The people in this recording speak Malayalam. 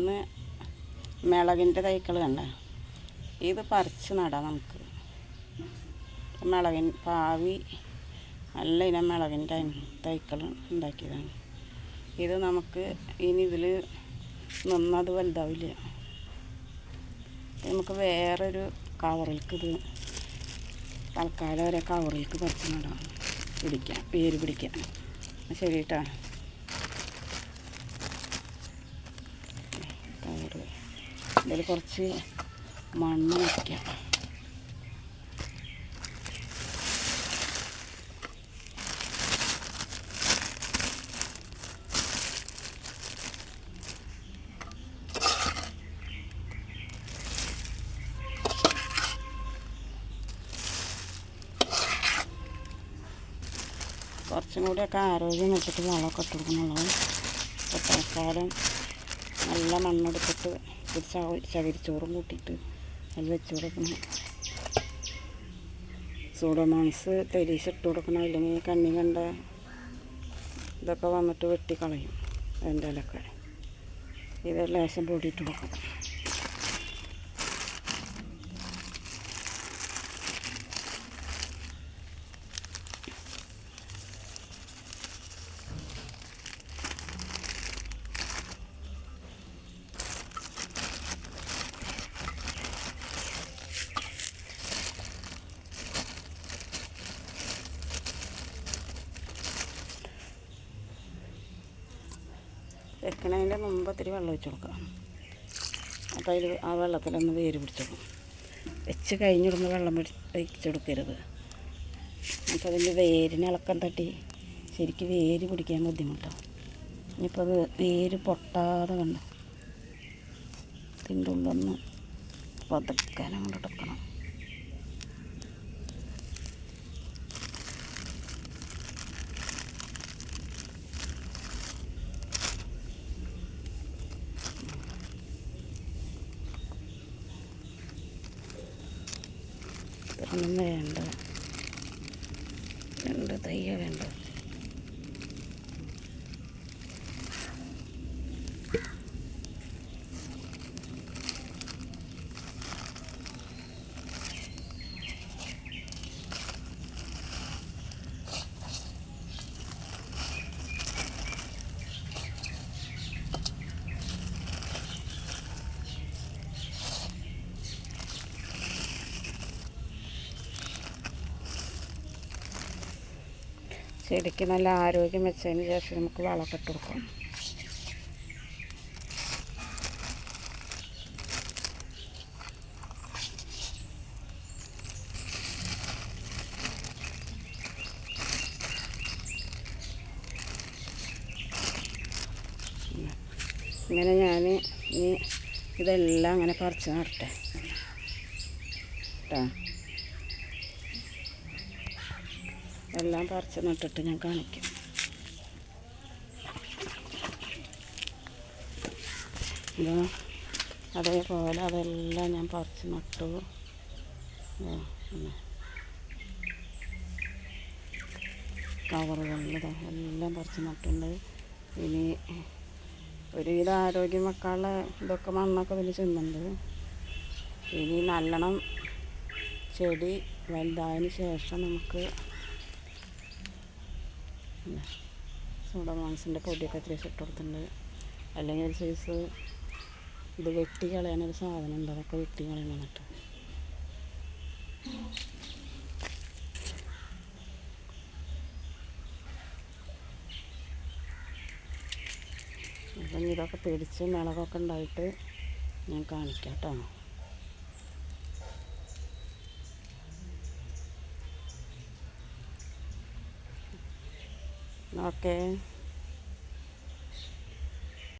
ഇന്ന് മിളകിന്റെ തൈക്കൾ കണ്ട? ഇത് പറിച്ച് നടാം നമുക്ക്. മിളകിൻ പാവി നല്ല ഇനം മിളകിന്റെ തൈക്കൾ ഉണ്ടാക്കിയതാണ്. ഇത് നമുക്ക് ഇനി ഇതിൽ നിന്നത് വലുതാവില്ല. നമുക്ക് വേറൊരു കവറിലേക്ക് ഇത് തൽക്കാലം ഒരേ കവറിലേക്ക് പറിച്ച് നടാം. പിടിക്കാം പേര് പിടിക്കാം. ശരി കേട്ടോ ഇതിൽ കുറച്ച് മണ്ണ് വയ്ക്കാം കുറച്ചും കൂടിയൊക്കെ ആരോഗ്യം വെച്ചിട്ട് വളമൊക്കെ ഇട്ട് ഇപ്പോൾ തൽക്കാലം നല്ല മണ്ണെടുത്തിട്ട് ഒരു ചകിരിച്ചോറും കൂട്ടിയിട്ട് അത് വെച്ച് കൊടുക്കണം. സൂഡോമോൺസ് തെരീശ് ഇട്ട് കൊടുക്കണം. അല്ലെങ്കിൽ കണ്ണി കണ്ട ഇതൊക്കെ വന്നിട്ട് വെട്ടിക്കളയും. അതിന്റെ ഇലക്കെ ഇതെല്ലാം ലേശം പൊടിയിട്ട് കൊടുക്കണം. വെക്കണതിന്റെ മുമ്പ് ഇത്തിരി വെള്ളം ഒഴിച്ച് കൊടുക്കാം. അപ്പോൾ അതിൽ ആ വെള്ളത്തിലൊന്ന് വേര് പിടിച്ചോളും. വെച്ച് കഴിഞ്ഞിടുന്ന വെള്ളം ഒഴിച്ചെടുക്കരുത് അപ്പോൾ അതിന്റെ വേരിന് ഇളക്കം തട്ടി ശരിക്കും വേര് പിടിക്കാൻ ബുദ്ധിമുട്ടാവും ഇനിയിപ്പോൾ അത് വേര് പൊട്ടാതെ കണ്ട ഇതിന്റെ പതുക്കാനും പതുക്കാൻ ഇതൊന്നും വേണ്ട. രണ്ട് തയ്യ വേണ്ട ചെടിക്ക് നല്ല ആരോഗ്യം വെച്ചതിന് ശേഷം നമുക്ക് വളമൊക്കെ ഇട്ട് കൊടുക്കാം. ഇങ്ങനെ ഞാൻ ഇനി ഇതെല്ലാം അങ്ങനെ പറിച്ച് നടട്ടെ കേട്ടോ? എല്ലാം പറിച്ച് നട്ടിട്ട് ഞാൻ കാണിക്കും. ഇതാ അതേപോലെ അതെല്ലാം ഞാൻ പറിച്ച് നട്ടു. കവറുകളിൽ എല്ലാം പറിച്ച് നട്ടുണ്ട് ഇനി ഒരുവിധ ആരോഗ്യം വെക്കാനുള്ള ഇതൊക്കെ മണ്ണൊക്കെ ഇതിൽ ചെന്നുണ്ട്. ഇനി നല്ലോണം ചെടി വലുതായതിന് ശേഷം നമുക്ക് സൂഡോമോൺസിന്റെ പൊടിയൊക്കെ ഇത്തിരി ഇട്ട് കൊടുത്തിട്ടുണ്ട്. അല്ലെങ്കിൽ ഒരു സൈസ് ഇത് വെട്ടി കളയാനൊരു സാധനം ഉണ്ട് അതൊക്കെ വെട്ടി കളയണം എന്നിട്ട് അപ്പം ഇതൊക്കെ പിടിച്ച് മിളകൊക്കെ ഉണ്ടായിട്ട് ഞാൻ കാണിക്കാം കേട്ടോ. Okay.